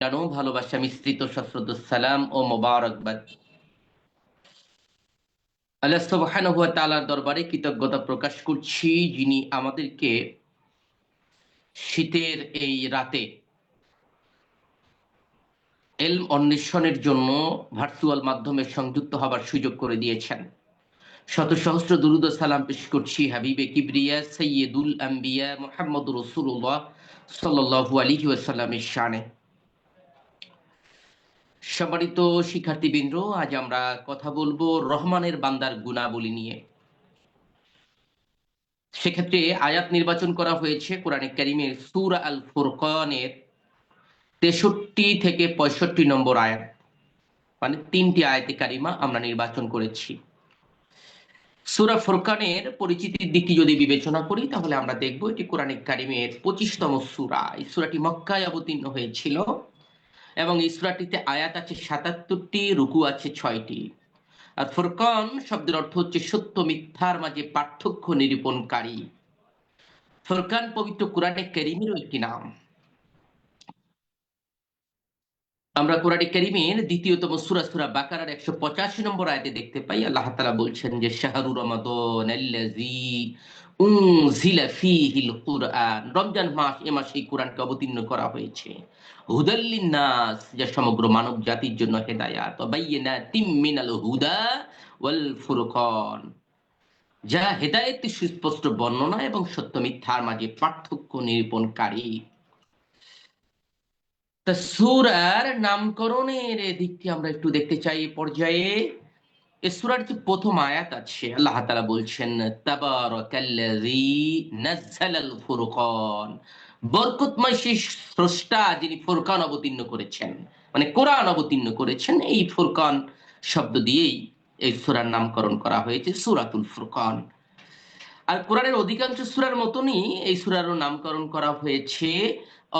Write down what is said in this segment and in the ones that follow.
জানো ভালোবাসা, মিশ্রিত সালাম ও মোবারকবাদ। আল্লাহ সুবহানাহু ওয়া তাআলার দরবারে কৃতজ্ঞতা প্রকাশ করছি যিনি আমাদেরকে শীতের এই রাতে এলম অন্বেষণের জন্য ভার্চুয়াল মাধ্যমে সংযুক্ত হবার সুযোগ করে দিয়েছেন। শত সহস্র দুরুদ সালাম পেশ করছি হাবিবে কিবরিয়া সৈয়দুল আম্বিয়া মোহাম্মদ রাসূলুল্লাহ সাল্লাল্লাহু আলাইহি ওয়াসাল্লামের শানে। সম্মানিত শিক্ষার্থীবৃন্দ, আজ আমরা কথা বলব রহমানের বান্দার গুণাবলী নিয়ে। সেক্ষেত্রে আয়াত নির্বাচন করা হয়েছে কোরআনে কারিমের সুর আল ফুরকানের তেষট্টি থেকে পঁয়ষট্টি নম্বর আয়াত। মানে তিনটি আয়াতে কারিমা আমরা নির্বাচন করেছি। সুরা ফুরকানের পরিচিতির দিকটি যদি বিবেচনা করি, তাহলে আমরা দেখব এটি কোরআনে কারিমের পঁচিশতম সুরা। এই সুরাটি মক্কায় অবতীর্ণ হয়েছিল। এবং এই সূরাটিতে আয়াত আছে সাতাত্তরটি, রুকু আছে ছয়টি। আর ফুরকান শব্দের অর্থ হচ্ছে সত্য মিথ্যার মাঝে পার্থক্য নিরূপণকারী। ফুরকান পবিত্র কোরআনে করিমেরও একটি নাম। আমরা কোরআনে করিমের দ্বিতীয়তম সুরা সুরা বাকারার একশো পঁচাশি নম্বর আয়তে দেখতে পাই। আল্লাহ তাআলা বলছেন যে, শাহরু রমাদান রমজান মাস, এ মাসে কোরআনকে অবতীর্ণ করা হয়েছে। হুদাল্লিন নাস যা সমগ্র মানব জাতির জন্য হেদায়াত। বাইয়িনাতিম মিনাল হুদা ওয়াল ফুরকান। যা সুস্পষ্ট বর্ণনা এবং সত্য মিথ্যার মাঝে পার্থক্য নিরূপণকারী। তা সূরার নামকরণের দিকটি আমরা একটু দেখতে চাই এই পর্যায়ে। এই সূরার যে প্রথম আয়াত আছে, আল্লাহ তাআলা বলছেন, তাবারাকাল্লাযী ফুরকান। বরকতময় সেই স্রষ্টা যিনি ফুরকান অবতীর্ণ করেছেন মানে কোরআন অবতীর্ণ করেছেন, এই ফুরকান শব্দ দিয়েই এই সূরার নামকরণ করা হয়েছে, সুরাতুল ফুরকান। আর কোরআনের অধিকাংশ সুরার মতনই এই সূরারও নামকরণ করা হয়েছে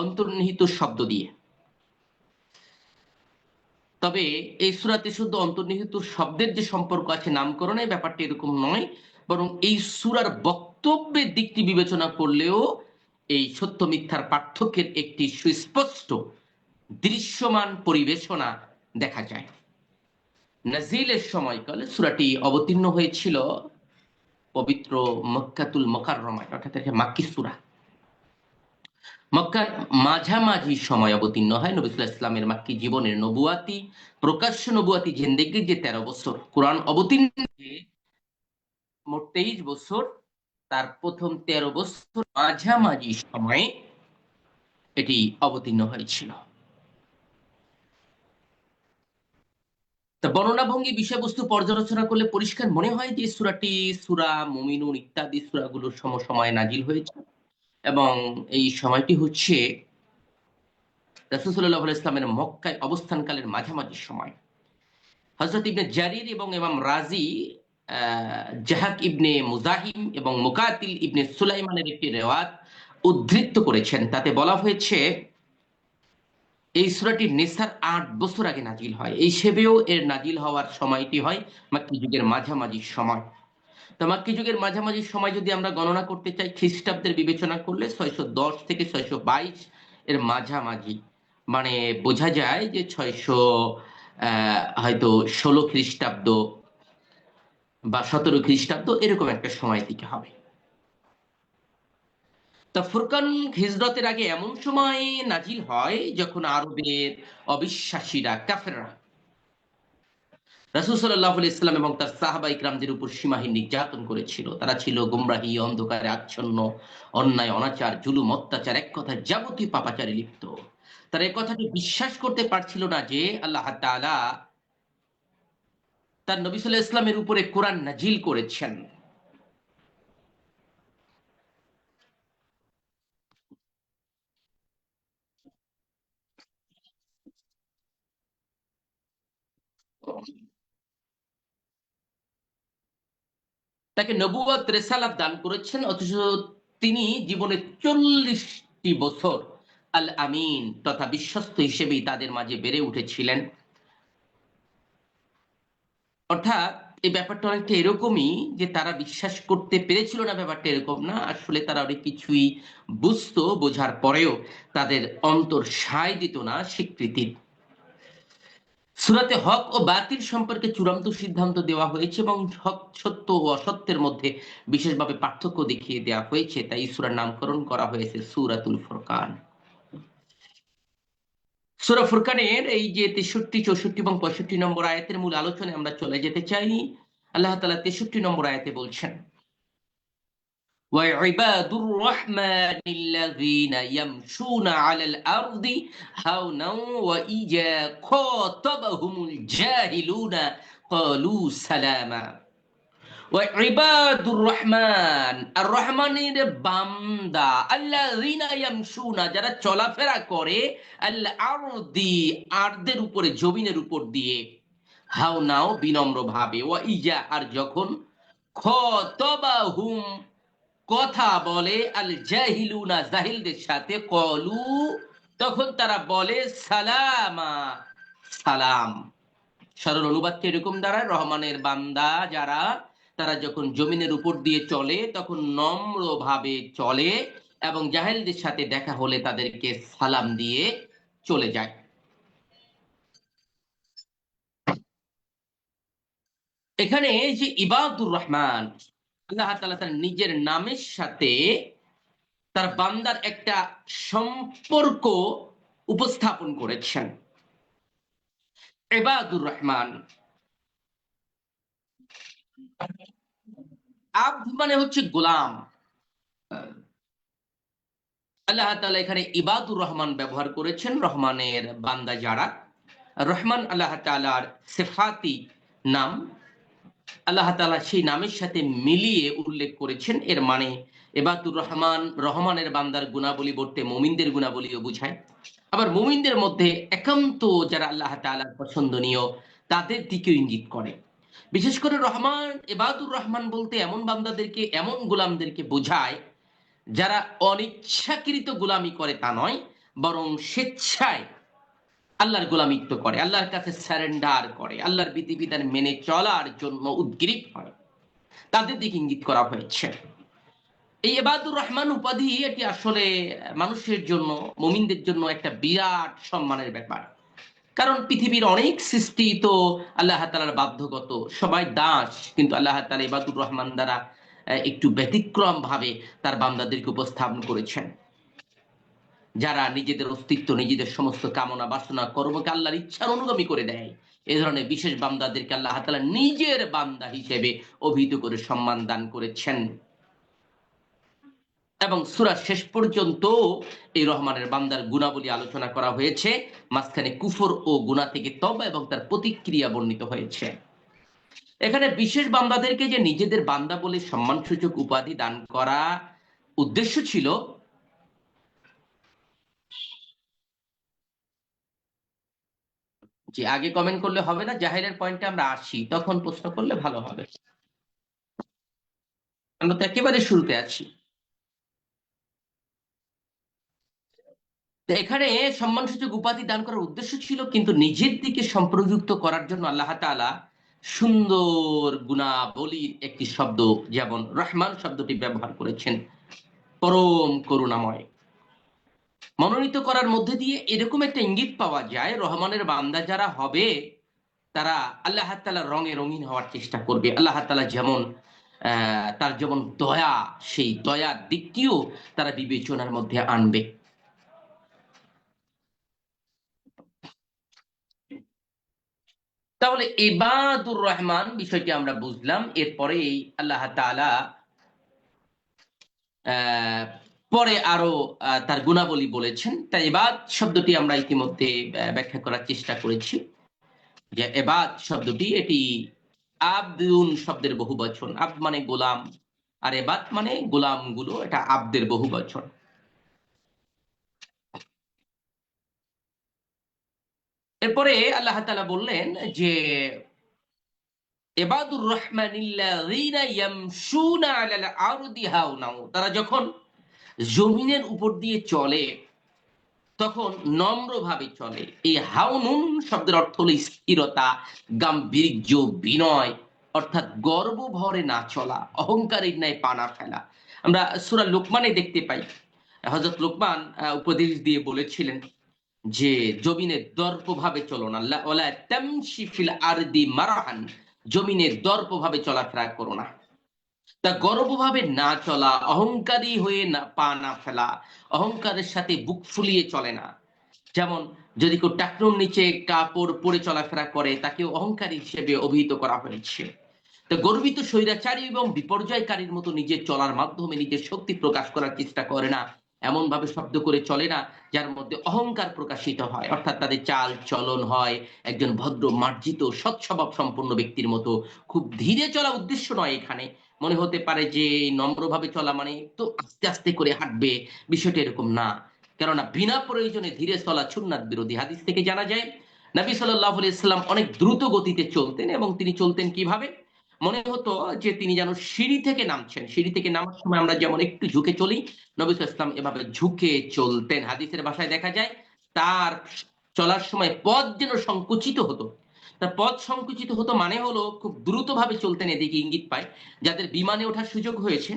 অন্তর্নিহিত শব্দ দিয়ে। তবে এই সুরাতে শুধু অন্তর্নিহিত শব্দের যে সম্পর্ক আছে, নামকরণের ব্যাপারটা এরকম নয়, বরং এই সুরার বক্তব্যের দিকটি বিবেচনা করলেও এই সত্য মিথ্যার পার্থক্যের একটি সুস্পষ্ট দৃশ্যমান পরিবেশনা দেখা যায়। নাজিলের সময়কালে সুরাটি অবতীর্ণ হয়েছিল পবিত্র মক্কাতুল মকাররমায়, অর্থাৎ মাক্কি সুরা। মক্কার মাঝামাঝি সময় অবতীর্ণ হয় নবিসুল্লাহ ইসলামের মাক্কি জীবনের নবুয়াতি, প্রকাশ্য নবুয়াতি জেন্দেগির যে তেরো বছর। কোরআন অবতীর্ণ মোট তেইশ বছর তার প্রথম তেরো বছর মাঝামাঝি সময়ে এটি অবতীর্ণ হয়েছিল। বর্ণনাভঙ্গি বিষয়বস্তু পর্যালোচনা করলে পরিষ্কার মনে হয় যে সুরাটি সুরা মুমিনুন ইত্যাদি সুরাগুলোর সমসময়ে নাজিল হয়েছে এবং এই সময়টি হচ্ছে রাসুসাল্লাহ ইসলামের মক্কায় অবস্থানকালের মাঝামাঝি সময়। হজরত ইবনে জারির এবং এমাম রাজি জাহাক ইবনে মুজাহিম এবং মুকাতিল ইবনে সুলাইমানের একটি রেওয়াত উদ্ধৃত করেছেন। তাতে বলা হয়েছে, এই সুরাটি নেসার আট বছর আগে নাজিল হয়। এই সেবেও এর নাজিল হওয়ার সময়টি হয় মাক্কি যুগের মাঝামাঝি সময়। তো মাক্কি যুগের মাঝামাঝি সময় যদি আমরা গণনা করতে চাই, খ্রিস্টাব্দের বিবেচনা করলে ছয়শো দশ থেকে ছয়শো বাইশ এর মাঝামাঝি। মানে বোঝা যায় যে ছয়শো হয়তো ষোলো খ্রিস্টাব্দ বা সতেরো খ্রিস্টাব্দ এরকম একটা সময় থেকে হবে। তা ফুরকান হিজরতের আগে এমন সময় নাজিল হয় যখন আরবের অবিশ্বাসীরা, কাফেররা। রাসুল সাল্লাহ ইসলাম এবং তার সাহাবা ইকরামদের উপর সীমাহীন নির্যাতন করেছিল। তারা ছিল গুমরাহী, অন্ধকারে আচ্ছন্ন, অন্যায়, অনাচার, জুলুম, অত্যাচার, এক কথা যাবতীয় পাপাচারে লিপ্ত। তারা কথাটি বিশ্বাস করতে পারছিল না যে আল্লাহ তালা তার নবী সাল্লাহ ইসলামের উপরে কোরআন নাজিল করেছেন। তাকে নবুয়াত রেসালাত দান করেছেন, অথচ তিনি জীবনে চল্লিশটি বছর আল আমিন তথা বিশ্বস্ত হিসেবেই তাদের মাঝে বেড়ে উঠেছিলেন। অর্থাৎ এই ব্যাপারটা অনেকটা এরকমই যে তারা বিশ্বাস করতে পেরেছিল না ব্যাপারটা এরকম না। আসলে তারা অনেক কিছুই বুঝতো, বোঝার পরেও তাদের অন্তর সায় দিত না স্বীকৃতির সুরাতে হক ও বাতিল সম্পর্কে চূড়ান্ত সিদ্ধান্ত দেওয়া হয়েছে এবং হক সত্য ও অসত্যের মধ্যে বিশেষভাবে পার্থক্য দেখিয়ে দেওয়া হয়েছে। তাই সুরার নামকরণ করা হয়েছে সুরাতুল ফুরকান। সুরা ফুরকানের এই যে তেষট্টি চৌষট্টি এবং পঁয়ষট্টি নম্বর আয়াতের মূল আলোচনায় আমরা চলে যেতে চাই আল্লাহ তালা তেষট্টি নম্বর আয়াতে বলছেন وعباد الرحمن الذين يمشون على الأرض هونا وإذا خاطبهم الجاهلون قالوا سلاما ওয়াইবাদুর রহমান আর রহমানের ইয়ামশুনা যারা চলাফেরা করে আল আরদি আরদের উপরে জমিনের উপর দিয়ে হাও নাও বিনম্র ভাবে ওয়া ইজা আর যখন কথা বলে আল জাহিলুনা জাহিলদের সাথে কলু তখন তারা বলে সালামা সালাম সরল অনুবাদকে এরকম দাঁড়ায় রহমানের বান্দা যারা তারা যখন জমিনের উপর দিয়ে চলে, তখন নম্র ভাবে চলে এবং জাহেলদের সাথে দেখা হলে তাদেরকে সালাম দিয়ে চলে যায়। এখানে যে ইবাদুর রহমান, আল্লাহ তালা তার নিজের নামের সাথে তার বান্দার একটা সম্পর্ক উপস্থাপন করেছেন। এবাদুর রহমান আব্দ মানে হচ্ছে গোলাম। আল্লাহ তালা এখানে ইবাদুর রহমান ব্যবহার করেছেন, রহমানের বান্দা যারা। রহমান আল্লাহ তাআলার সেফাতি নাম, আল্লাহ তাআলা সেই নামের সাথে মিলিয়ে উল্লেখ করেছেন। এর মানে এবাদুর রহমান, রহমানের বান্দার গুণাবলী বলতে মোমিনদের গুণাবলীও বুঝায়। আবার মোমিনদের মধ্যে একান্ত যারা আল্লাহ তাআলার পছন্দনীয়, তাদের দিকেও ইঙ্গিত করে। বিশেষ করে রহমান, এবাদুর রহমান বলতে এমন বান্দাদেরকে, এমন গোলামদেরকে বোঝায় যারা অনিচ্ছাকৃত গোলামি করে তা নয়, বরং স্বেচ্ছায় আল্লাহর গোলামিত্ব করে, আল্লাহর কাছে স্যারেন্ডার করে, আল্লাহর বিধিবিধান মেনে চলার জন্য উদ্গ্রীব হয়। তাদের দিকে ইঙ্গিত করা হয়েছে। এই এবাদুর রহমান উপাধি, এটি আসলে মানুষের জন্য, মমিনদের জন্য একটা বিরাট সম্মানের ব্যাপার। কারণ পৃথিবীর অনেক সৃষ্টি তো আল্লাহ তালার বাধ্যগত, সবাই দাস, কিন্তু আল্লাহ তালা ইবাদুর রহমান দ্বারা একটু ব্যতিক্রম ভাবে তার বান্দাদেরকে উপস্থাপন করেছেন। যারা নিজেদের অস্তিত্ব, নিজেদের সমস্ত কামনা বাসনা, কর্মকে আল্লাহর ইচ্ছার অনুগামী করে দেয়, এ ধরনের বিশেষ বান্দাদেরকে আল্লাহ তালা নিজের বান্দা হিসেবে অভিহিত করে সম্মান দান করেছেন। এবং সুরা শেষ পর্যন্ত এই রহমানের বান্দার গুণাবলী আলোচনা করা হয়েছে। মাঝখানে কুফর ও গুণা থেকে তবা এবং তার প্রতিক্রিয়া বর্ণিত হয়েছে। এখানে বিশেষ বান্দাদেরকে যে নিজেদের বান্দা বলে সম্মানসূচক উপাধি দান করা উদ্দেশ্য ছিল, যে আগে কমেন্ট করলে হবে না, জাহেরের পয়েন্টে আমরা আসি, তখন প্রশ্ন করলে ভালো হবে। আমরা তো একেবারে শুরুতে আছি। এখানে সম্মানসূচক উপাধি দান করার উদ্দেশ্য ছিল কিন্তু নিজের দিকে সম্প্রযুক্ত করার জন্য আল্লাহ তালা সুন্দর গুণাবলীর একটি শব্দ যেমন রহমান শব্দটি ব্যবহার করেছেন। পরম করুণাময়। মনোনীত করার মধ্যে দিয়ে এরকম একটা ইঙ্গিত পাওয়া যায়, রহমানের বান্দা যারা হবে, তারা আল্লাহ তালা রঙে রঙিন হওয়ার চেষ্টা করবে। আল্লাহ তালা যেমন তার যেমন দয়া, সেই দয়ার দিকটিও তারা বিবেচনার মধ্যে আনবে। তাহলে এবাদুর রহমান বিষয়টি আমরা বুঝলাম। এরপরে আল্লাহ তালা পরে আরও তার গুণাবলী বলেছেন। তাই এবাদ শব্দটি আমরা ইতিমধ্যে ব্যাখ্যা করার চেষ্টা করেছি যে এবাদ শব্দটি এটি আবদুন শব্দের বহু বচন আব মানে গোলাম, আর এবাদ মানে গোলামগুলো এটা আব্দের বহু বচন এরপরে আল্লাহ তালা বললেন যে এবাদুর রহমান তারা যখন জমিনের উপর দিয়ে চলে, তখন নম্রভাবে চলে। এই হাউনুন শব্দের অর্থ হল স্থিরতা, গাম্ভীর্য, বিনয়, অর্থাৎ গর্ব ভরে না চলা, অহংকারীর ন্যায় পানা ফেলা। আমরা সুরা লোকমানে দেখতে পাই। হজরত লোকমান উপদেশ দিয়ে বলেছিলেন যে জমিনে দর্পভাবে চলো না। লা- ওয়ালা তামশি মারাহান। জমিনে দর্পভাবে চলাফেরা করো না। তা গর্বভাবে না চলা, অহংকারী হয়ে না পা না ফেলা, অহংকারের সাথে বুক ফুলিয়ে চলে না। যেমন যদি কেউ টাকনুর নিচে কাপড় পরে চলাফেরা করে, তাকে অহংকারী হিসেবে অভিহিত করা হয়েছে। তো গর্বিত স্বৈরাচারী এবং বিপর্যয়কারীর মতো নিজের চলার মাধ্যমে নিজের শক্তি প্রকাশ করার চেষ্টা করে না। এমন ভাবে শব্দ করে চলে না, যার মধ্যে অহংকার প্রকাশিত হয়। অর্থাৎ তাদের চাল চলন হয়, একজন ভদ্র, মার্জিত, সৎস্বভাব সম্পন্ন ব্যক্তির মতো। খুব ধীরে চলা উদ্দেশ্য নয় এখানে। মনে হতে পারে যে নম্রভাবে চলা মানে তো আস্তে আস্তে করে হাঁটবে, বিষয়টা এরকম না। কেননা বিনা প্রয়োজনে ধীরে চলা সুন্নাত বিরোধী হাদিস থেকে জানা যায়, নবী সাল্লাহ ইসলাম অনেক দ্রুত গতিতে চলতেন এবং তিনি চলতেন কীভাবে? মনে হতো যে তিনি যেন সিঁড়ি থেকে নামছেন। সিঁড়ি থেকে নামার সময় আমরা যেমন একটু ঝুঁকে চলি, নবী ইসলাম এভাবে ঝুঁকে চলতেন। হাদিসের ভাষায় দেখা যায়, তার চলার সময় পথ যেন সংকুচিত হতো। তার পথ সংকুচিত হতো মানে হলো খুব দ্রুতভাবে চলতেন এদিকে ইঙ্গিত পায়। যাদের বিমানে ওঠার সুযোগ হয়েছে,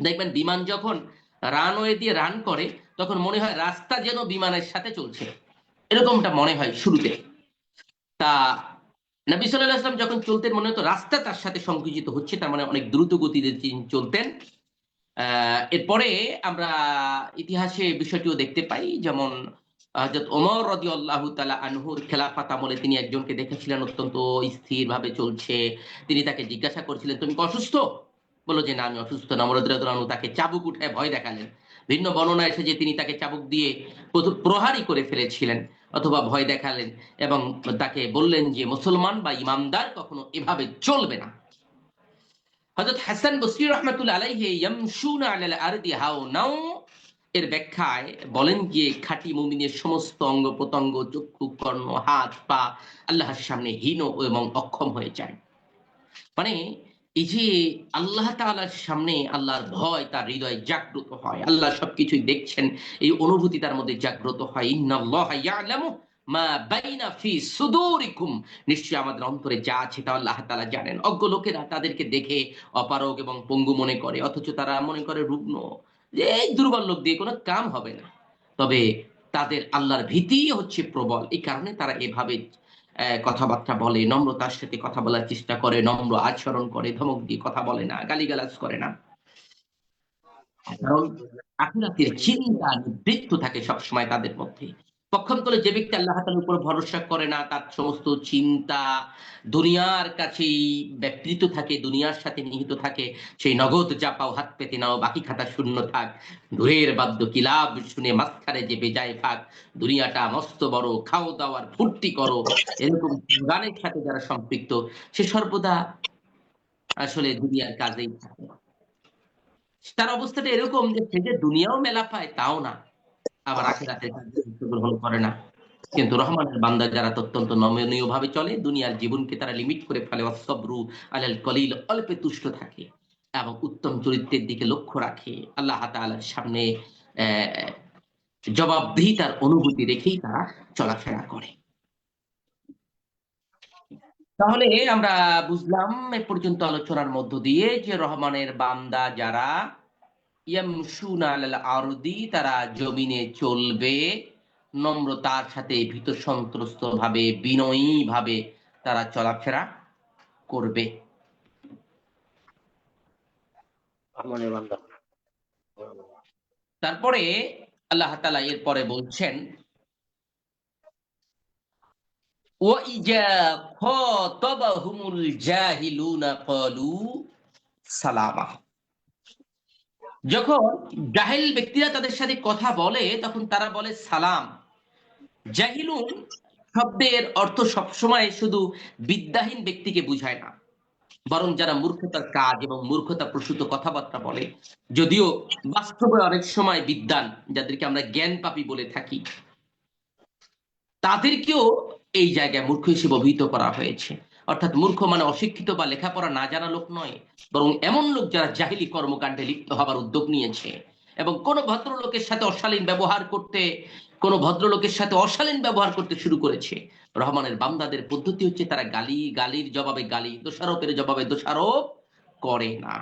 দেখবেন বিমান যখন রানওয়ে দিয়ে রান করে, তখন মনে হয় রাস্তা যেন বিমানের সাথে চলছে। এরকমটা মনে হয় শুরুতে। তা নবী সাল্লাল্লাহু আলাইহি ওয়াসাল্লাম যখন চলতেন, মনে হতো রাস্তা তার সাথে সংকুচিত হচ্ছে, তার মানে অনেক দ্রুত গতিতে চলতেন। এরপরে আমরা ইতিহাসে বিষয়টিও দেখতে পাই, যেমন হযরত ওমর রাদিয়াল্লাহু তাআলা আনহুর খেলাফত আমলে তিনি একজনকে দেখেছিলেন, অত্যন্ত স্থির ভাবে চলছে। তিনি তাকে জিজ্ঞাসা করছিলেন, তুমি অসুস্থ? বলল যে, না, আমি অসুস্থ না। রাদিয়াল্লাহু আনহু তাকে চাবুক উঠে ভয় দেখালেন। ভিন্ন বর্ণনা এসে যে তিনি তাকে চাবুক দিয়ে প্রহারই করে ফেলেছিলেন। অথবা ভয় দেখালেন এবং তাকে বললেন যে, মুসলমান বা ইমামদার কখনো এভাবে চলবে না। হযরত হাসান বসরি রহমাতুল্লাহ আলাইহি আরদি হাওনাও এর ব্যাখ্যায় বলেন যে, খাঁটি মুমিনের সমস্ত অঙ্গ প্রত্যঙ্গ, চক্ষু, কর্ণ, হাত, পা আল্লাহর সামনে হীন এবং অক্ষম হয়ে যায়। মানে এই যে আল্লাহ তাআলার সামনে আল্লাহর ভয়, তার হৃদয়ে জাগ্রত হয়, আল্লাহ সবকিছুই দেখছেন, এই অনুভূতি তার মধ্যে জাগ্রত হয়। মা আমাদের অন্তরে যা আছে তা আল্লাহ তাআলা জানেন। অজ্ঞ লোকেরা তাদেরকে দেখে অপারগ এবং পঙ্গু মনে করে, অথচ তারা মনে করে রুগ্ন। যে এই দুর্বল লোক দিয়ে কোনো কাম হবে না। তবে তাদের আল্লাহর ভীতি হচ্ছে প্রবল। এই কারণে তারা এভাবে কথাবার্তা বলে, নম্রতার সাথে কথা বলার চেষ্টা করে, নম্র আচরণ করে, ধমক দিয়ে কথা বলে না, গালিগালাজ করে না। কারণ আপনাদের চিন্তা নিবৃত্ত থাকে সবসময় তাদের মধ্যে। পক্ষান্তরে যে ব্যক্তি আল্লাহ তাআলার উপর ভরসা করে না, তার সমস্ত চিন্তা দুনিয়ার কাছেই ব্যাপৃত থাকে, দুনিয়ার সাথে নিহিত থাকে। সেই নগদ যা পাও হাত পেতে নাও, বাকি খাতা শূন্য থাক। দূরের বাদ্য কিলাব শুনে মাঝখানে যে বেজায় ফাঁক। দুনিয়াটা মস্ত বড়, খাও দাওয়ার ফুর্তি করো। এরকম গানের সাথে যারা সম্পৃক্ত, সে সর্বদা আসলে দুনিয়ার কাজেই থাকে। তার অবস্থাটা এরকম যে সে যে দুনিয়াও মেলা পায়, তাও না। আবার আখেরাতের কাজে গ্রহণ করে না। কিন্তু রহমানের বান্দা যারা অত্যন্ত নমনীয় ভাবে চলে দুনিয়ার জীবনকে তারা লিমিট করে ফেলে। অসব্রু আলাল কলিল অল্পে তুষ্ট থাকে এবং উত্তম চরিত্রের দিকে লক্ষ্য রাখে। আল্লাহ তাআলার সামনে আহ জবাবদিহিতার অনুভূতি রেখেই তারা চলাফেরা করে। তাহলে আমরা বুঝলাম এ পর্যন্ত আলোচনার মধ্য দিয়ে যে রহমানের বান্দা যারা তারা জমিনে চলবে নম্রতার সাথে ভীত সন্ত্রস্ত ভাবে বিনয়ী ভাবে তারা চলাফেরা করবে। তারপরে আল্লাহ তালা এরপরে বলছেন সালামা। যখন জাহেল ব্যক্তিরা তাদের সাথে কথা বলে, তখন তারা বলে সালাম। জাহিলুন শব্দের অর্থ সবসময় শুধু বিদ্যাহীন ব্যক্তিকে বুঝায় না, বরং যারা মূর্খতার কাজ এবং মূর্খতা প্রসূত কথাবার্তা বলে। যদিও বাস্তবে অনেক সময় বিদ্যান যাদেরকে আমরা জ্ঞান পাপি বলে থাকি, তাদেরকেও এই জায়গায় মূর্খ হিসেবে অভিহিত করা হয়েছে। অর্থাৎ মূর্খ মানে অশিক্ষিত বা লেখাপড়া না জানা লোক নয়, বরং এমন লোক যারা জাহিলি কর্মকাণ্ডে লিপ্ত হবার উদ্যোগ নিয়েছে। এবং কোন ভদ্রলোকের সাথে অশালীন ব্যবহার করতে, কোন ভদ্রলোকের সাথে অশালীন ব্যবহার করতে শুরু করেছে। রহমানের বান্দাদের পদ্ধতি হচ্ছে তারা গালি, গালির জবাবে গালি, দোষারোপের জবাবে দোষারোপ করে না।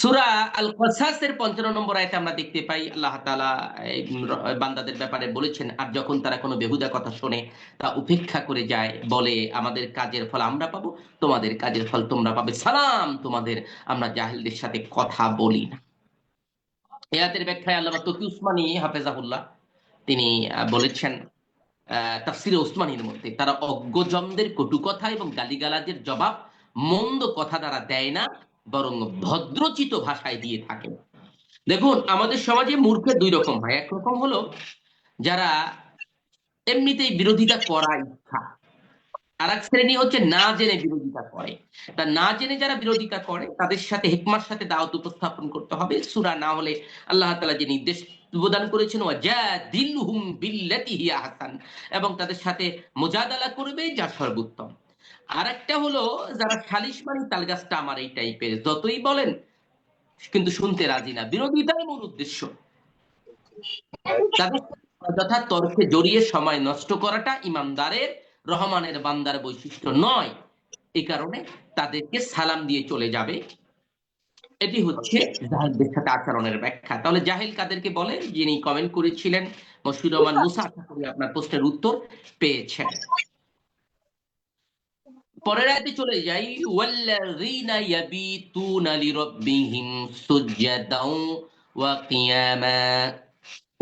সুরা আল কসাসের পঞ্চান্ন নম্বর আয়তে আমরা দেখতে পাই, আল্লাহ এই বান্দাদের ব্যাপারে বলেছেন, আর যখন তারা কোনো বেহুদা কথা শোনে, তা উপেক্ষা করে যায়, বলে, আমাদের কাজের ফল আমরা পাবো, তোমাদের কাজের ফল তোমরা পাবে, সালাম তোমাদের, আমরা জাহিলদের সাথে কথা বলি না। এয়াতের ব্যাখ্যায় আল্লাহ তকি উসমানী হাফেজাহুল্লাহ, তিনি বলেছেন তাফসিরে ওসমানীর মধ্যে তারা অজ্ঞজমদের কটু কথা এবং গালিগালাজের জবাব মন্দ কথা দ্বারা দেয় না বরং ভদ্রচিত ভাষায় দিয়ে থাকে। দেখুন, আমাদের সমাজে মূর্খের দুই রকম হয়। এক রকম হলো যারা এমনিতেই বিরোধিতা করা ইচ্ছা। আর এক শ্রেণি হচ্ছে না জেনে বিরোধিতা করে। তা না জেনে যারা বিরোধিতা করে, তাদের সাথে হেকমার সাথে দাওয়াত উপস্থাপন করতে হবে। সুরা না হলে আল্লাহ তালা যে নির্দেশ প্রদান করেছেন এবং তাদের সাথে মোজাদালা করবে, যা সর্বোত্তম। আর একটা হলো যারা সালিশ মানি তালগাছটা আমার এই টাইপের যতই বলেন, কিন্তু শুনতে রাজি না। বিরোধিতাই মূল উদ্দেশ্য। যথা তর্কে জড়িয়ে সময় নষ্ট করাটা ইমানদারের, রহমানের বান্দার বৈশিষ্ট্য নয়। এই কারণে তাদেরকে সালাম দিয়ে চলে যাবে। এটি হচ্ছে জাহেলদের সাথে আচরণের ব্যাখ্যা। তাহলে জাহেল কাদেরকে বলে? যিনি কমেন্ট করেছিলেন মশিউর রহমান মুসা, আশা করি আপনার প্রশ্নের উত্তর পেয়েছেন। পরের আয়াতে চলে যাই, ওয়াল্লাযীনা ইয়াবিতুনা লিরাব্বিহিম সুজদাও ওয়া কিয়ামা।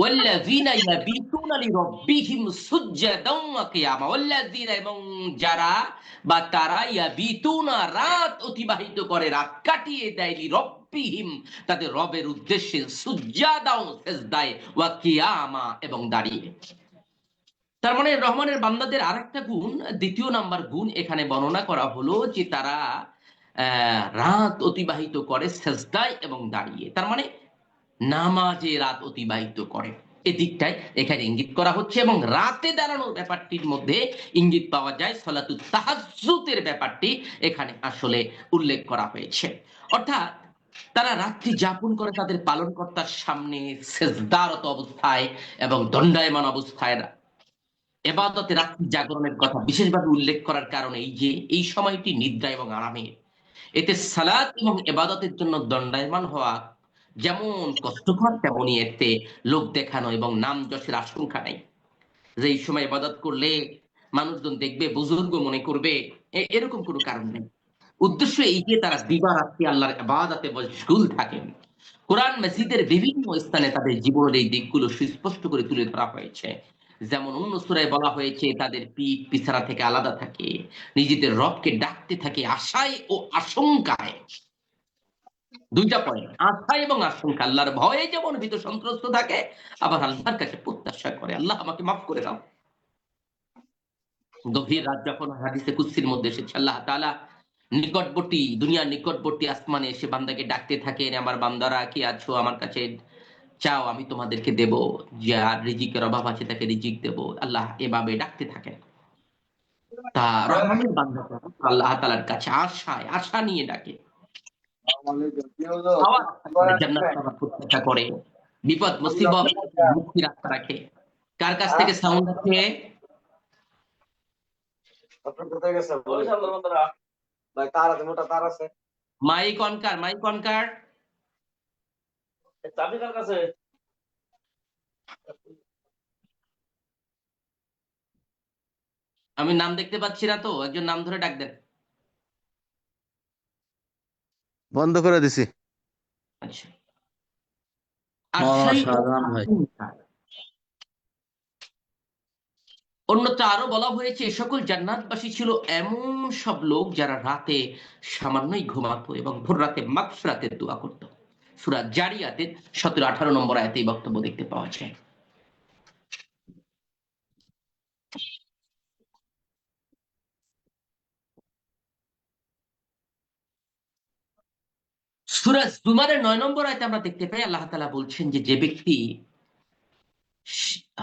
ওয়াল্লাযীনা ইয়াবিতুনা লিরাব্বিহিম সুজদাও ওয়া কিয়ামা। ওয়াল্লাযীনা এবং যারা বা তারা ইয়াবিতুনা রাত অতিবাহিত করে, রাত কাটিয়ে দেয় লিরাব্বিহিম, তাদের রবের উদ্দেশ্যে সুজদাও সেজদায় ওয়া কিয়ামা এবং দাঁড়িয়ে। তার মানে রহমানের বান্দাদের আরেকটা গুণ, দ্বিতীয় নাম্বার গুণ এখানে বর্ণনা করা হলো যে তারা রাত অতিবাহিত করে সেজদায় এবং দাঁড়িয়ে। তার মানে নামাজে রাত অতিবাহিত করে। এদিকটাই এখানে ইঙ্গিত করা হচ্ছে এবং রাতে দাঁড়ানোর ব্যাপারটির মধ্যে ইঙ্গিত পাওয়া যায়, সলাতু তাহাজ্জুদের ব্যাপারটি এখানে আসলে উল্লেখ করা হয়েছে। অর্থাৎ তারা রাত্রি যাপন করে তাদের পালনকর্তার সামনে সেজদারত অবস্থায় এবং দণ্ডায়মান অবস্থায় এবাদতে রাত্রি জাগরণের কথা বিশেষভাবে উল্লেখ করার কারণে এই যে, এই সময়টি নিদ্রা এবং আরামের। এতে সালাত এবং এবাদতের জন্য দণ্ডায়মান হওয়া যেমন কষ্টকর তেমনই এতে লোক দেখানো এবং নাম যশের আশঙ্কা নাই। যে এই সময় ইবাদত করলে মানুষজন দেখবে, বুজুর্গ মনে করবে এরকম কোনো কারণ নেই। উদ্দেশ্য এই যে, তারা দিবারাত্রি আল্লাহর ইবাদতে মশগুল থাকেন। কোরআন মসজিদের বিভিন্ন স্থানে তাদের জীবনের এই দিকগুলো সুস্পষ্ট করে তুলে ধরা হয়েছে। যেমন অন্য সূরায় বলা হয়েছে, তাদের পিঠ পিছারা থেকে আলাদা থাকে, নিজেদের রবকে ডাকতে থাকে আশায় ও আশঙ্কায়। দুইটা পয়েন্ট আশা এবং আশঙ্কা আল্লাহর ভয়ে যেমন ভীত সন্ত্রস্ত থাকে, আবার আল্লাহর কাছে প্রত্যাশা করে। আল্লাহ আমাকে মাফ করে দাও। গভীর রাত যখন হাদিসে কুৎসির মধ্যে এসেছে, আল্লাহ তাআলা নিকটবর্তী, দুনিয়ার নিকটবর্তী আসমানে এসে বান্দাকে ডাকতে থাকেন, আমার বান্দারা কি আছো? আমার কাছে চাও আমি তোমাদেরকে দেব যার রিজিকের অভাব আছে তাকে রিজিক দেব। আল্লাহ এভাবে ডাকতে থাকেন। তা রহমানের আল্লাহ তাআলার কাছে আশায় আশা নিয়ে ডাকে। করে, প্রত্যাশা করে বিপদ মুসিবত মুক্তির আশা রাখে। কার কাছ থেকে সাউন্ড আছে মাইক অনকার মাইক অনকার চাবি কার কাছে আমি নাম দেখতে পাচ্ছি না তো একজন নাম ধরে ডাক দেন বন্ধ করে দিছি আচ্ছা। আকাঙ্ক্ষায়। অন্যত্র আরও বলা হয়েছে সকল জান্নাতবাসী ছিল এমন সব লোক যারা রাতে সামান্যই ঘুমাতো এবং ভোর রাতে মাগফিরাতের দোয়া করত সূরা জারিয়াতের সতেরো আঠারো নম্বর আয়াতে এই বক্তব্য দেখতে পাওয়া যায়। সূরা জুমারের নয় নম্বর আয়তে আমরা দেখতে পাই, আল্লাহ তাআলা বলছেন যে যে ব্যক্তি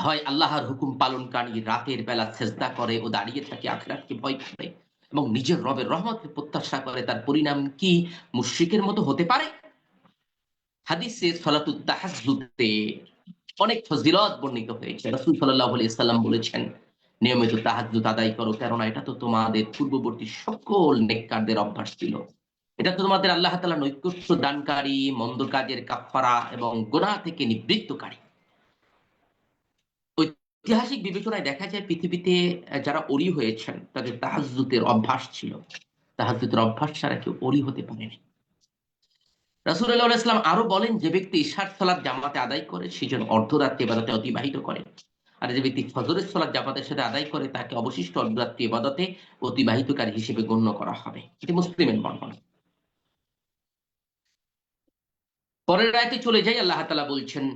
হয় আল্লাহর হুকুম পালনকারী, রাতের বেলা সেজদা করে ও দাঁড়িয়ে থাকে, আখিরাতকে ভয় করে এবং নিজের রবের রহমতকে প্রত্যাশা করে, তার পরিণাম কি মুশরিকের মতো হতে পারে? হাদিসে সলাতুত তাহাজ্জুদে অনেক ফজিলত বর্ণিত হয়েছে। রাসূল সাল্লাল্লাহু আলাইহি সাল্লাম বলেছেন, নিয়মিত তাহাজ্জুদ আদায় করো, কেননা এটা তো তোমাদের পূর্ববর্তী সকল নেককারদের অভ্যাস ছিল। এটা তো তোমাদের আল্লাহ তাআলা নৈকট্য দানকারী, মন্দ কাজের কাফফারা এবং গুনাহ থেকে নিবৃত্তকারী। ঐতিহাসিক বিবেচনায় দেখা যায় পৃথিবীতে যারা অলি হয়েছেন, তাদের তাহাজ্জুদের অভ্যাস ছিল। তাহাজ্জুদের অভ্যাস ছাড়া কেউ অলি হতে পারেনি। রাসূলুল্লাহ ইসলাম আরো বলেন যে ব্যক্তি ঈশার সালাত জামাতে আদায় করে সে যেন অর্ধরাত্রি ইবাদতে অতিবাহিত করে আর যে ব্যক্তি ফজরের সালাত জামাতের সাথে আদায় করে তাকে অবশিষ্ট অর্ধরাত্রি ইবাদতে অতিবাহিতকারী হিসেবে গণ্য করা হবে এটি মুসলিমের বর্ণনা পরের রায়তে চলে যাই আল্লাহ তাআলা বলছেন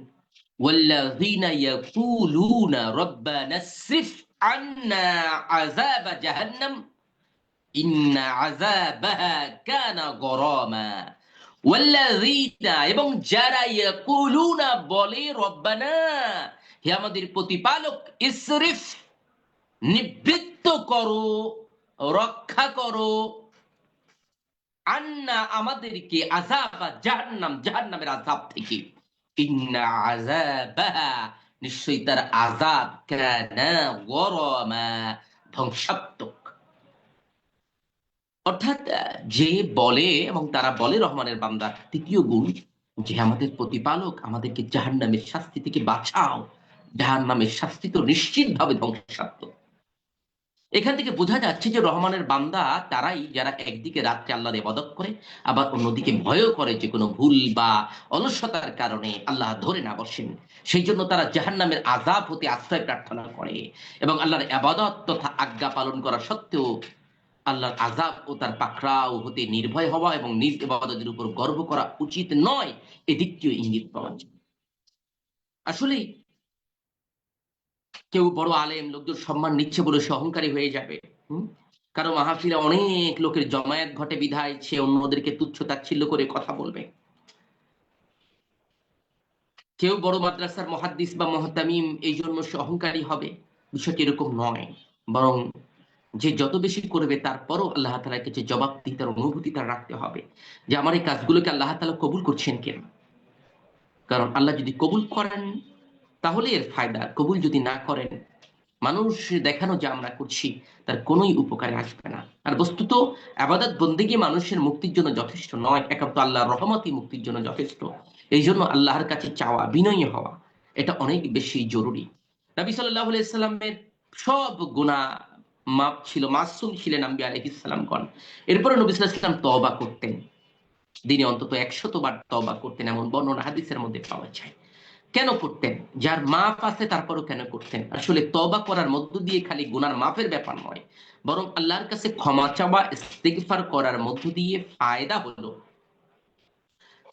والذين يقولون ربنا اصرف عنا عذاب جهنم إن عذابها كان غراما والذين এবং যারা ইয়াকুলুনা বলে, রব্বানা, হে আমাদের প্রতিপালক, ইসরিফ, নিবৃত্ত করো, রক্ষা করো। আন্না আমাদেরকে আযাবা, জাহান্নাম, জাহান্নামের আযাব থেকে। ইন্না আযাবাহা, নিশ্চয়ই তার আযাব কানা গরামা ধ্বংসাত্মক। অর্থাৎ যে বলে এবং তারা বলে রহমানের বান্দা, তৃতীয় গুণ যে আমাদের প্রতিপালক আমাদেরকে জাহান্নামের শাস্তি থেকে বাঁচাও। জাহান্নামের শাস্তি তো নিশ্চিতভাবে ধ্বংসাত্মক। এখান থেকে বোঝা যাচ্ছে যে রহমানের বান্দা তারাই যারা একদিকে রাত্রে আল্লাহর ইবাদত করে, আবার অন্যদিকে ভয়ও করে যে কোনো ভুল বা অলসতার কারণে আল্লাহ ধরে না বসেন। সেই জন্য তারা জাহান্নামের আজাব হতে আশ্রয় প্রার্থনা করে এবং আল্লাহর আবাদত তথা আজ্ঞা পালন করা সত্ত্বেও আল্লাহর আজাব ও তার পাকড়াও হতে নির্ভয় হওয়া এবং নিজ ইবাদতের উপর গর্ব করা উচিত নয় এদিকটিও ইঙ্গিত পাওয়া যায়। আসলে কেউ বড় আলেম লোকজন সম্মান নিচ্ছে বলে সে অহংকারী হয়ে যাবে। হুম? কারও মাহফিলে অনেক লোকের জমায়েত ঘটে বিধায় সে অন্যদেরকে তুচ্ছ তাচ্ছিল্য করে কথা বলবে। কেউ বড় মাদ্রাসার মহাদ্দিস বা মহতামিম, এই জন্য সে অহংকারী হবে। বিষয়টি এরকম নয়, বরং যে যত বেশি করবে, তারপরও আল্লাহ তালার কাছে জবাবদিহিতার অনুভূতি তার রাখতে হবে। যে আমার এই কাজগুলোকে আল্লাহ তালা কবুল করছেন কেন? কারণ আল্লাহ যদি কবুল করেন, তাহলে এর ফায়দা। কবুল যদি না করেন মানুষ দেখানো যে আমরা করছি, তার কোনোই উপকারে আসবে না। আর বস্তুত, আবাদত বন্দিগি মানুষের মুক্তির জন্য যথেষ্ট নয়, একান্ত আল্লাহর রহমতই মুক্তির জন্য যথেষ্ট। এই জন্য আল্লাহর কাছে চাওয়া, বিনয়ী হওয়া, এটা অনেক বেশি জরুরি। নবী সাল্লাহ সাল্লামের সব গুণা মাপ ছিল, মাসুম ছিলেন আম্বি আলহিসামগণ এরপরে নবী ইসলাম তবা করতেন। দিনে অন্তত একশত বার তবা করতেন, এমন বর্ণনা হাদিসের মধ্যে পাওয়া যায়। কেন করতেন? যার মাপ আছে তারপরও কেন করতেন? আসলে তবা করার মধ্য দিয়ে খালি গুনার মাপের ব্যাপার নয়, বরং আল্লাহর কাছে ক্ষমা চাওয়া, ইস্তেগফার করার মধ্য দিয়ে ফায়দা হলো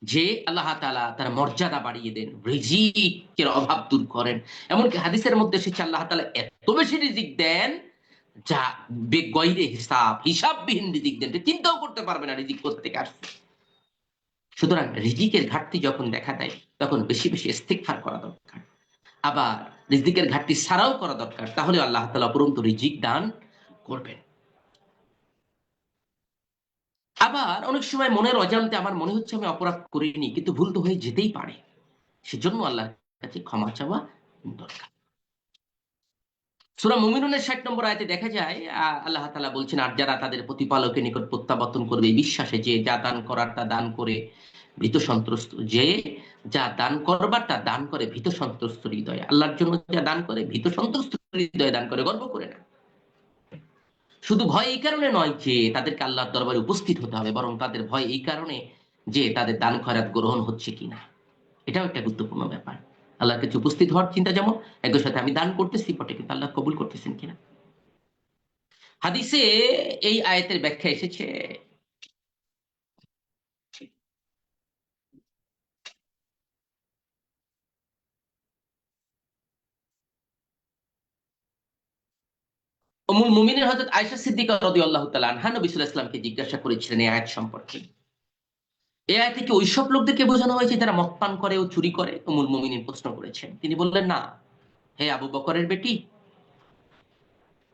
যে আল্লাহ তালা তার মর্যাদা বাড়িয়ে দেন, রিজিকের অভাব দূর করেন। এমনকি হাদিসের মধ্যে এসেছে, আল্লাহ তাআলা এত বেশি রিজিক দেন যা হিসাব, হিসাববিহীন রিজিক দেন চিন্তাও করতে পারবে না রিজিক সুতরাং রিজিকের ঘাটতি যখন দেখা দেয়, তখন বেশি বেশি করা দরকার। আবার রিজিকের ঘাটতি ছাড়াও করা দরকার, তাহলে আল্লাহ তাআলা উপরন্তু রিজিক দান করবেন। আবার অনেক সময় মনের অজান্তে আমার মনে হচ্ছে আমি অপরাধ করিনি, কিন্তু ভুল তো হয়ে যেতেই পারে। সেজন্য আল্লাহর কাছে ক্ষমা চাওয়া দরকার। সুরা মুমিনুনের ষাট নম্বর আয়তে দেখা যায় আল্লাহ তাআলা বলছেন, আর যারা তাদের প্রতিপালকের নিকট প্রত্যাবর্তন করবে, এই বিশ্বাসে যে যা দান করার তা দান করে ভীত সন্ত্রস্ত যে যা দান করবার তা দান করে ভীত সন্ত্রস্ত হৃদয়ে। আল্লাহর জন্য যা দান করে ভীত সন্ত্রস্ত হৃদয় দান করে, গর্ব করে না। শুধু ভয় এই কারণে নয় যে তাদেরকে আল্লাহর দরবারে উপস্থিত হতে হবে, বরং তাদের ভয় এই কারণে যে তাদের দান খয়রাত গ্রহণ হচ্ছে কিনা। এটাও একটা গুরুত্বপূর্ণ ব্যাপার। আল্লাহর কাছে উপস্থিত হওয়ার চিন্তা যেমন, একই সাথে আমি দান করতেছি পটে কিন্তু আল্লাহ কবুল করতেছেন কিনা? হাদিসে এই আয়াতের ব্যাখ্যা এসেছে। মুমিনের হযরত আয়েশা সিদ্দিকা রাদিয়াল্লাহু তাআলা আনহা নবী সাল্লাল্লাহু আলাইহি জিজ্ঞাসা করেছিলেন এই আয়াত সম্পর্কে। এই আয়াতে কি ওইসব লোকদেরকে বোঝানো হয়েছে যারা মদ পান করে ও চুরি করে উমুল মুমিনিন প্রশ্ন করেছেন। তিনি বললেন, না। হে আবু বকরের বেটি,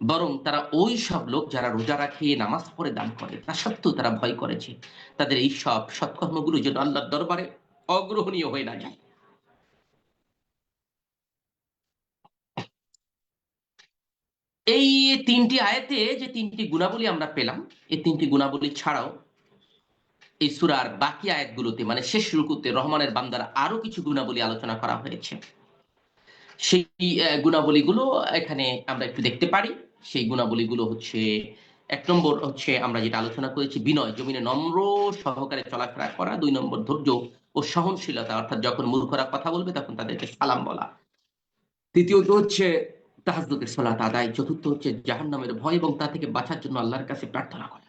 বরং তারা ওই সব লোক যারা রোজা রাখে, নামাজ পড়ে, দান করে, তা সত্ত্বেও তারা ভয় করেছে। তাদের এই সব সৎকর্মগুলো যেন আল্লাহর দরবারে অগ্রহণীয় হয়ে না যায়। এই তিনটি আয়াতে যে তিনটি গুণাবলী আমরা পেলাম, এই তিনটি গুণাবলী ছাড়াও এই সুরার বাকি আয়াতগুলোতে মানে শেষ রুকুতে রহমানের বান্দার আরও কিছু গুণাবলী আলোচনা করা হয়েছে। সেই গুণাবলীগুলো এখানে আমরা একটু দেখতে পারি। সেই গুণাবলীগুলো হচ্ছে, এক নম্বর হচ্ছে আমরা যেটা আলোচনা করেছি, বিনয়, জমিনে নম্র সহকারে চলাফেরা করা। দুই নম্বর ধৈর্য ও সহনশীলতা, অর্থাৎ যখন মূর্খরা কথা বলবে তখন তাদেরকে সালাম বলা। তৃতীয়ত হচ্ছে তাহাজুদের সলাত আদায়। চতুর্থ হচ্ছে জাহান্নামের ভয় এবং তা থেকে বাঁচার জন্য আল্লাহর কাছে প্রার্থনা করা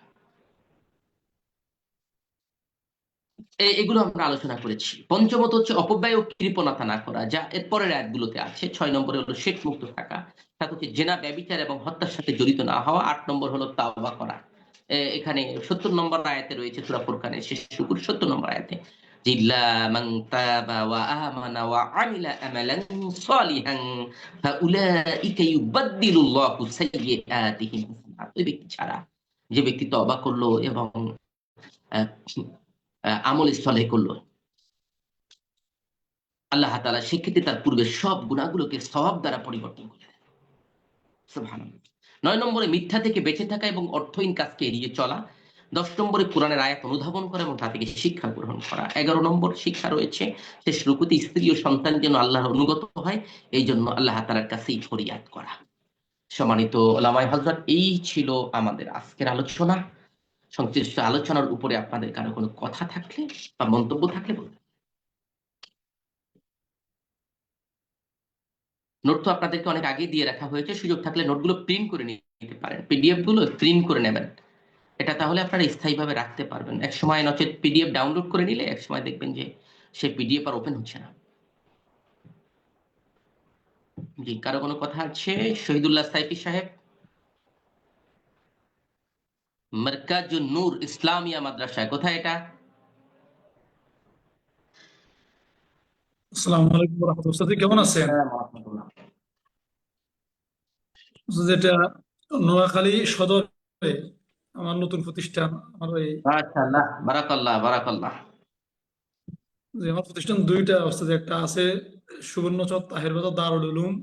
এ- এগুলো আমরা আলোচনা করেছি। পঞ্চমত হচ্ছে অপব্যয় ও কৃপণতা না করা, যা এর পরের আয়াতগুলোতে আছে। ছয় নম্বরে হলো শেখ মুক্ত থাকা সাত হচ্ছে জেনা, ব্যবিচার এবং হত্যার সাথে জড়িত না হওয়া। আট নম্বর হলো তাওবা করা। এখানে সত্তর নম্বর আয়াতে রয়েছে সুরা ফুরকানের শেষ শুকুর সত্তর নম্বর আয়াতে। তাবা ব্যক্তি ছাড়া যে ব্যক্তি তওবা করল এবং আমল স্থলে করল। আল্লাহ তাআলা সেক্ষেত্রে তার পূর্বের সব গুণাগুলোকে সওয়াব দ্বারা পরিবর্তন করে নয় নম্বরে মিথ্যা থেকে বেঁচে থাকা এবং অর্থহীন কাজকে এড়িয়ে চলা। দশ নম্বরে কোরআনের আয়াত অনুধাবন করা এবং তা থেকে শিক্ষা গ্রহণ করা। এগারো নম্বর শিক্ষা রয়েছে, শেষ রুকুতে স্ত্রী ও সন্তান যেন আল্লাহর অনুগত হয় এই জন্য আল্লাহ তালার কাছেই ফরিয়াদ করা। সম্মানিত লামাই হজরত, এই ছিল আমাদের আজকের আলোচনা। সংশ্লিষ্ট আলোচনার উপরে আপনাদের কারও কোনো কথা থাকলে বা মন্তব্য থাকলে বলবেন নোট তো আপনাদেরকে অনেক আগে দিয়ে রাখা হয়েছে, সুযোগ থাকলে নোটগুলো প্রিন্ট করে নিতে পারেন পিডিএফগুলো প্রিন্ট করে নেবেন। এটা তাহলে আপনারা স্থায়ীভাবে রাখতে পারবেন। এক সময় নচেত পিডিএফ ডাউনলোড করে নিলে এক সময় দেখবেন যে সে পিডিএফ আর ওপেন হচ্ছে না। জি, কারও কোনো কথা আছে? শহীদুল্লাহ সাইফি সাহেব? মার্কাজুন নূর ইসলামিয়া মাদ্রাসায়। কোথায় এটা? আসসালামু আলাইকুম রহমতুল্লাহ কেমন আছেন? উস্তাদ, নোয়াখালী সদরে আমার নতুন প্রতিষ্ঠান আমার ওই মাশাআল্লাহ বারাকাল্লাহ বারাকাল্লাহ। যে আমার প্রতিষ্ঠান দুইটা অবস্থা একটা আছে সুবর্ণচর তাহের বাজার দারুল উলুম